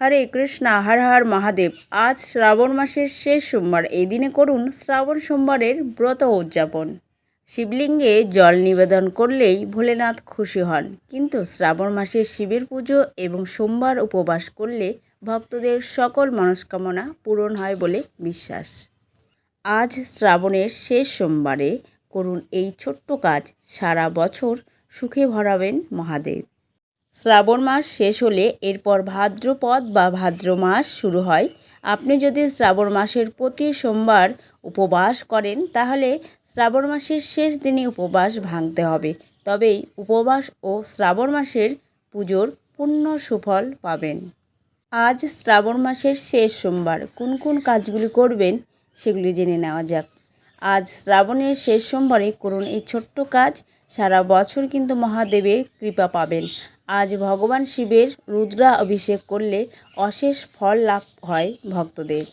হরে কৃষ্ণা, হর হর মহাদেব। আজ শ্রাবণ মাসের শেষ সোমবার। এই দিনে করুন শ্রাবণ সোমবারের ব্রত উদযাপন। শিবলিঙ্গে জল নিবেদন করলেই ভোলেনাথ খুশি হন। কিন্তু শ্রাবণ মাসে শিবের পুজো এবং সোমবার উপবাস করলে ভক্তদের সকল মনস্কামনা পূরণ হয় বলে বিশ্বাস। আজ শ্রাবণের শেষ সোমবারে করুন এই ছোট্ট কাজ। সারা বছর সুখে ভরাবেন মহাদেব। শ্রাবণ মাস শেষ হলে এরপর ভাদ্রপদ বা ভাদ্র মাস শুরু হয়। আপনি যদি শ্রাবণ মাসের প্রতি সোমবার উপবাস করেন, তাহলে শ্রাবণ মাসের শেষ দিনে উপবাস ভাঙতে হবে। তবেই উপবাস ও শ্রাবণ মাসের পুজোর পূর্ণ সুফল পাবেন। আজ শ্রাবণ মাসের শেষ সোমবার। কোন কোন কাজগুলি করবেন, সেগুলি জেনে নেওয়া যাক। আজ শ্রাবণের শেষ সোমবারে করুন এই ছোট্ট কাজ সারা বছর কিন্তু মহাদেবের কৃপা পাবেন। আজ ভগবান শিবের রুদ্রা অভিষেক করলে অশেষ ফল লাভ হয় ভক্তদের।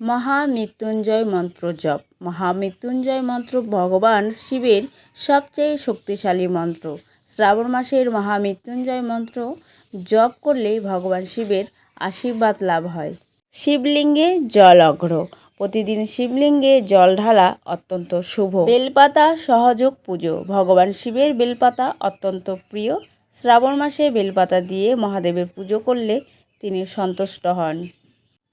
মহামৃত্যুঞ্জয় মন্ত্র জপ। মহামৃত্যুঞ্জয় মন্ত্র ভগবান শিবের সবচেয়ে শক্তিশালী মন্ত্র। শ্রাবণ মাসের মহামৃত্যুঞ্জয় মন্ত্র জপ করলে ভগবান শিবের আশীর্বাদ লাভ হয়। শিবলিঙ্গে জল অঘ্র। প্রতিদিন শিবলিঙ্গে জল ঢালা অত্যন্ত শুভ। বেলপাতা সহযোগ পুজো। ভগবান শিবের বেলপাতা অত্যন্ত প্রিয়। শ্রাবণ মাসে বেলপাতা দিয়ে মহাদেবের পুজো করলে তিনি সন্তুষ্ট হন।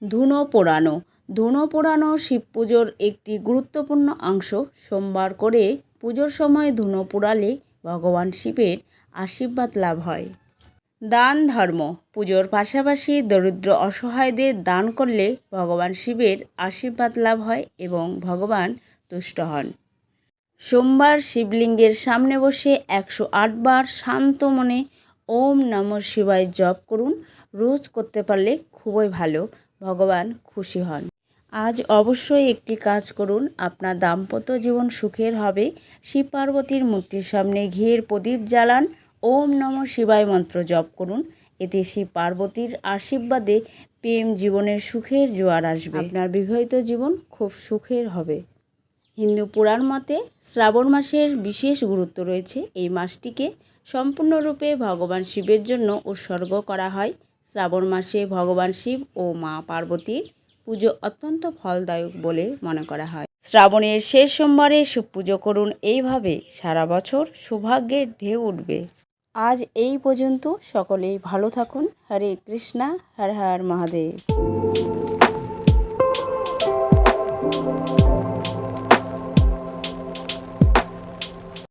ধুনো পোড়ানো। ধুনো পোড়ানো শিব পুজোর একটি গুরুত্বপূর্ণ অংশ। সোমবার করে পুজোর সময় ধুনো পোড়ালে ভগবান শিবের আশীর্বাদ লাভ হয়। দান ধর্ম। পুজোর পাশাপাশি দরিদ্র অসহায়দের দান করলে ভগবান শিবের আশীর্বাদ লাভ হয় এবং ভগবান তুষ্ট হন। সোমবার শিবলিঙ্গের সামনে বসে একশো আটবার শান্ত মনে ওম নম শিবায় জপ করুন। রোজ করতে পারলে খুবই ভালো, ভগবান খুশি হন। আজ অবশ্যই একটি কাজ করুন, আপনার দাম্পত্য জীবন সুখের হবে। শিব পার্বতীর মূর্তির সামনে ঘিয়ের প্রদীপ জ্বালান ওম নম শিবায় মন্ত্র জপ করুন। এতে শিব পার্বতীর আশীর্বাদে প্রেম জীবনের সুখের জোয়ার আসবে। আপনার বিবাহিত জীবন খুব সুখের হবে। হিন্দু পুরাণ মতে শ্রাবণ মাসের বিশেষ গুরুত্ব রয়েছে। এই মাসটিকে সম্পূর্ণরূপে ভগবান শিবের জন্য উৎসর্গ করা হয়। শ্রাবণ মাসে ভগবান শিব ও মা পার্বতীর পুজো অত্যন্ত ফলদায়ক বলে মনে করা হয়। শ্রাবণের শেষ সোমবারে পুজো করুন। এইভাবে সারা বছর সৌভাগ্যের ঢেউ উঠবে। আজ এই পর্যন্ত সকলেই ভালো থাকুন। হরে কৃষ্ণা হর হর মহাদেব।